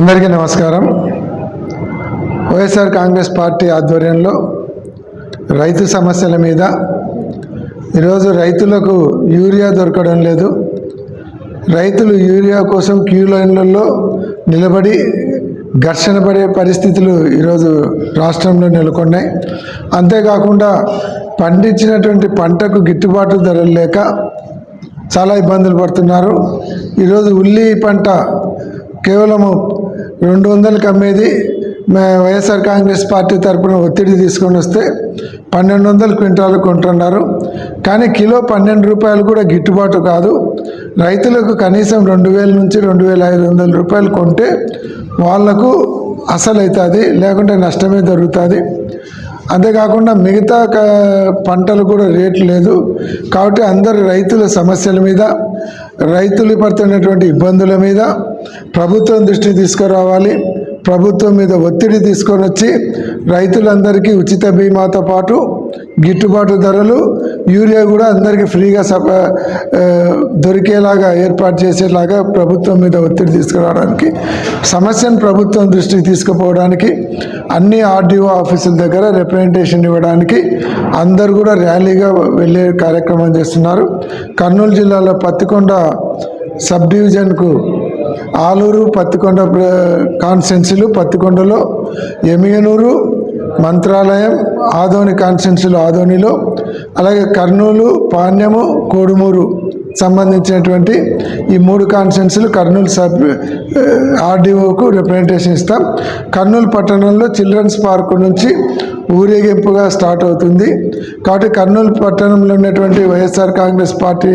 అందరికీ నమస్కారం. వైఎస్ఆర్ కాంగ్రెస్ పార్టీ ఆధ్వర్యంలో రైతు సమస్యల మీద ఈరోజు రైతులకు యూరియా దొరకడం లేదు. రైతులు యూరియా కోసం క్యూ లైన్లలో నిలబడి ఘర్షణ పడే పరిస్థితులు ఈరోజు రాష్ట్రంలో నెలకొన్నాయి. అంతేకాకుండా పండించినటువంటి పంటకు గిట్టుబాటు ధరలు లేక చాలా ఇబ్బందులు పడుతున్నారు. ఈరోజు ఉల్లి పంట కేవలము రెండు వందలకు అమ్మేది వైఎస్ఆర్ కాంగ్రెస్ పార్టీ తరపున ఒత్తిడి తీసుకొని వస్తే పన్నెండు వందల క్వింటాలు కొంటున్నారు. కానీ కిలో పన్నెండు రూపాయలు కూడా గిట్టుబాటు కాదు. రైతులకు కనీసం రెండు వేల నుంచి రెండు వేల ఐదు వందల రూపాయలు కొంటే వాళ్ళకు అసలు అవుతుంది లేకుంటే నష్టమే జరుగుతుంది. అంతేకాకుండా మిగతా పంటలు కూడా రేట్లు లేదు. కాబట్టి అందరు రైతుల సమస్యల మీద రైతులు పడుతున్నటువంటి ఇబ్బందుల మీద ప్రభుత్వం దృష్టి తీసుకురావాలి. ప్రభుత్వం మీద ఒత్తిడి తీసుకొని వచ్చి రైతులందరికీ ఉచిత బీమాతో పాటు గిట్టుబాటు ధరలు యూరియా కూడా అందరికీ ఫ్రీగా సప దొరికేలాగా ఏర్పాటు చేసేలాగా ప్రభుత్వం మీద ఒత్తిడి తీసుకురావడానికి సమస్యను ప్రభుత్వం దృష్టికి తీసుకుపోవడానికి అన్ని ఆర్డీఓ ఆఫీసుల దగ్గర రిప్రజెంటేషన్ ఇవ్వడానికి అందరు కూడా ర్యాలీగా వెళ్ళే కార్యక్రమం చేస్తున్నారు. కర్నూలు జిల్లాలో పత్తికొండ సబ్ డివిజన్కు ఆలూరు పత్తికొండ కాన్స్టెన్సీలు పత్తికొండలో ఎమియనూరు మంత్రాలయం ఆదోని కాన్స్టెన్సీలు ఆదోనిలో అలాగే కర్నూలు పాణ్యము కోడుమూరు సంబంధించినటువంటి ఈ మూడు కాన్స్టెన్సీలు కర్నూలు సబ్ ఆర్డీఓకు రిప్రజెంటేషన్ ఇస్తాం. కర్నూలు పట్టణంలో చిల్డ్రన్స్ పార్క్ నుంచి ఊరేగింపుగా స్టార్ట్ అవుతుంది. కాబట్టి కర్నూలు పట్టణంలో ఉన్నటువంటి వైఎస్ఆర్ కాంగ్రెస్ పార్టీ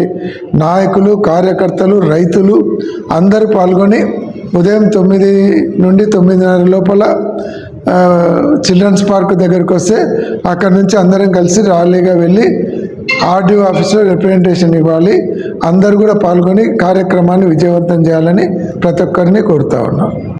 నాయకులు కార్యకర్తలు రైతులు అందరూ పాల్గొని ఉదయం తొమ్మిది నుండి తొమ్మిదిన్నర లోపల చిల్డ్రన్స్ పార్క్ దగ్గరికి వస్తే అక్కడ నుంచి అందరం కలిసి ర్యాలీగా వెళ్ళి ఆర్డీఓ ఆఫీస్లో రిప్రజెంటేషన్ ఇవ్వాలి. అందరు కూడా పాల్గొని కార్యక్రమాన్ని విజయవంతం చేయాలని ప్రతి ఒక్కరిని కోరుతా ఉన్నాం.